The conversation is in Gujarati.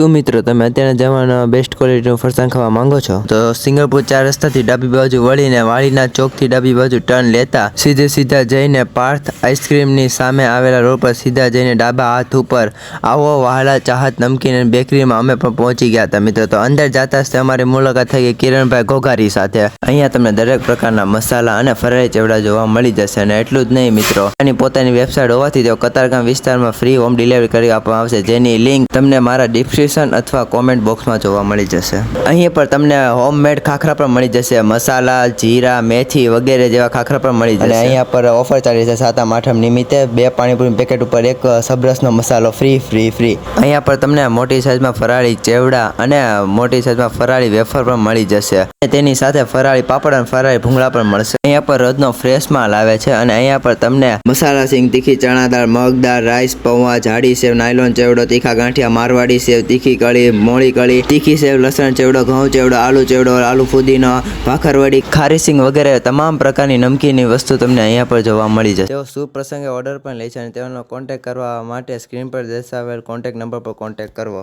શું મિત્રો તમે અત્યારે જવાનો બેસ્ટ ક્વોલિટીનું ફરસાણ ખાવા માંગો છો? તો સિંગલપુર ચાર રસ્તાથી ડાબી બાજુ વળીને વાળીના ચોકથી ડાબી બાજુ ટર્ન લેતા સીધે સીધા જઈને પાર્થ આઈસ્ક્રીમની સામે આવેલા રોડ પર સીધા જઈને ડાબા હાથ ઉપર આવો વહાલા ચાહત નમકીન અને બેકરીમાં અમે પણ પહોંચી ગયા હતા. મિત્રો, તો અંદર જતા જ અમારી મુલાકાત થઈ ગઈ કિરણભાઈ ઘોઘારી સાથે. અહીંયા તમને દરેક પ્રકારના મસાલા અને ફરાળી ચેવડા જોવા મળી જશે અને એટલું જ નહીં, મિત્રો. એની પોતાની વેબસાઇટ હોવાથી તેઓ કતારગામ વિસ્તારમાં ફ્રી હોમ ડિલિવરી કરી આપવામાં આવશે. જેની લિંક તમને મારા ડિસ્ક્રિપ્શન અથવા કોમેન્ટ બોક્સમાં જોવા મળી જશે. અહીં પર તમને હોમમેડ ખાખરા પણ મળી જશે. મસાલા જીરા મેથી વગેરે જેવા ખાખરા પણ મળી જશે. અહીંયા પર ઓફર ચાલી છે સાતમ આઠમ નિમિત્તે બે પાણીપુરી પેકેટ ઉપર એક સબરસનો મસાલો ફ્રી ફ્રી ફ્રી અહીંયા પર તમને મોટી સાઇઝમાં ફરાળી ચેવડા અને મોટી સાઈઝમાં ફરાળી વેફર પણ મળી જશે. અને તેની સાથે ફરાળી પાપડ અને ફરાળી ભૂંગળા પણ મળશે. અહીંયા પર રોજનો ફ્રેશ માલ આવે છે અને અહીંયા પર તમને મસાલા સિંગ તીખી ચણા દાળ મગ દાળ રાઈસ પૌવા જાડી સેવ નાયલોન ચેવડો તીખા ગાંઠિયા મારવાડી સેવ તીખી કળી મોળી કળી તીખી સેવ, લસણ ચેવડો, ઘઉં ચેવડો, આલુ ચેવડો, આલુ ફુદીનો ભાખરવડી ખારી સિંગ વગેરે તમામ પ્રકારની નમકીનની વસ્તુ તમને અહીંયા પર જોવા મળી જશે. તેઓ શુભ પ્રસંગે ઓર્ડર પણ લે છે અને તેઓનો કોન્ટેક્ટ કરવા માટે સ્ક્રીન પર દર્શાવેલ કોન્ટેક્ટ નંબર પર કોન્ટેક્ટ કરવો.